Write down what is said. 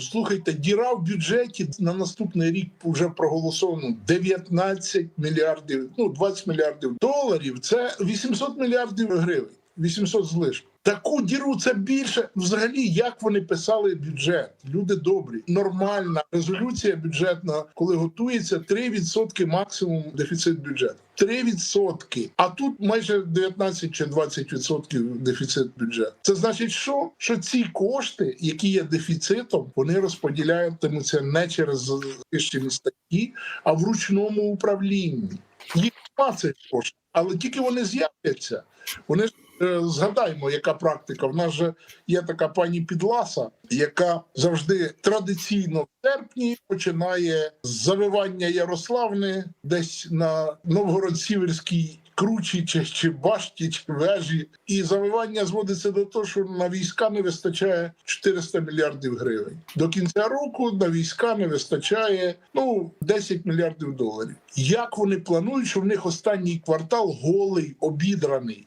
Слухайте, діра в бюджеті на наступний рік вже проголосовано 19 мільярдів, ну 20 мільярдів доларів. Це 800 мільярдів гривень. 800 з лишком. Таку діру це більше. Взагалі, як вони писали бюджет? Люди добрі, нормальна резолюція бюджетна, коли готується 3% максимум дефіцит бюджету. 3%. А тут майже 19 чи 20% дефіцит бюджету. Це значить, що? Що ці кошти, які є дефіцитом, вони розподілятимуться не через захищені статті, а в ручному управлінні. Їх нема цих коштів, але тільки вони з'являться. Вони е, яка практика. В нас же є така пані Підласа, яка завжди традиційно в серпні починає з завивання Ярославни десь на Новгород-Сіверській кручі, чи, чи башті, чи вежі. І завивання зводиться до того, що на війська не вистачає 400 мільярдів гривень. До кінця року на війська не вистачає ну 10 мільярдів доларів. Як вони планують, що в них останній квартал голий, обідраний?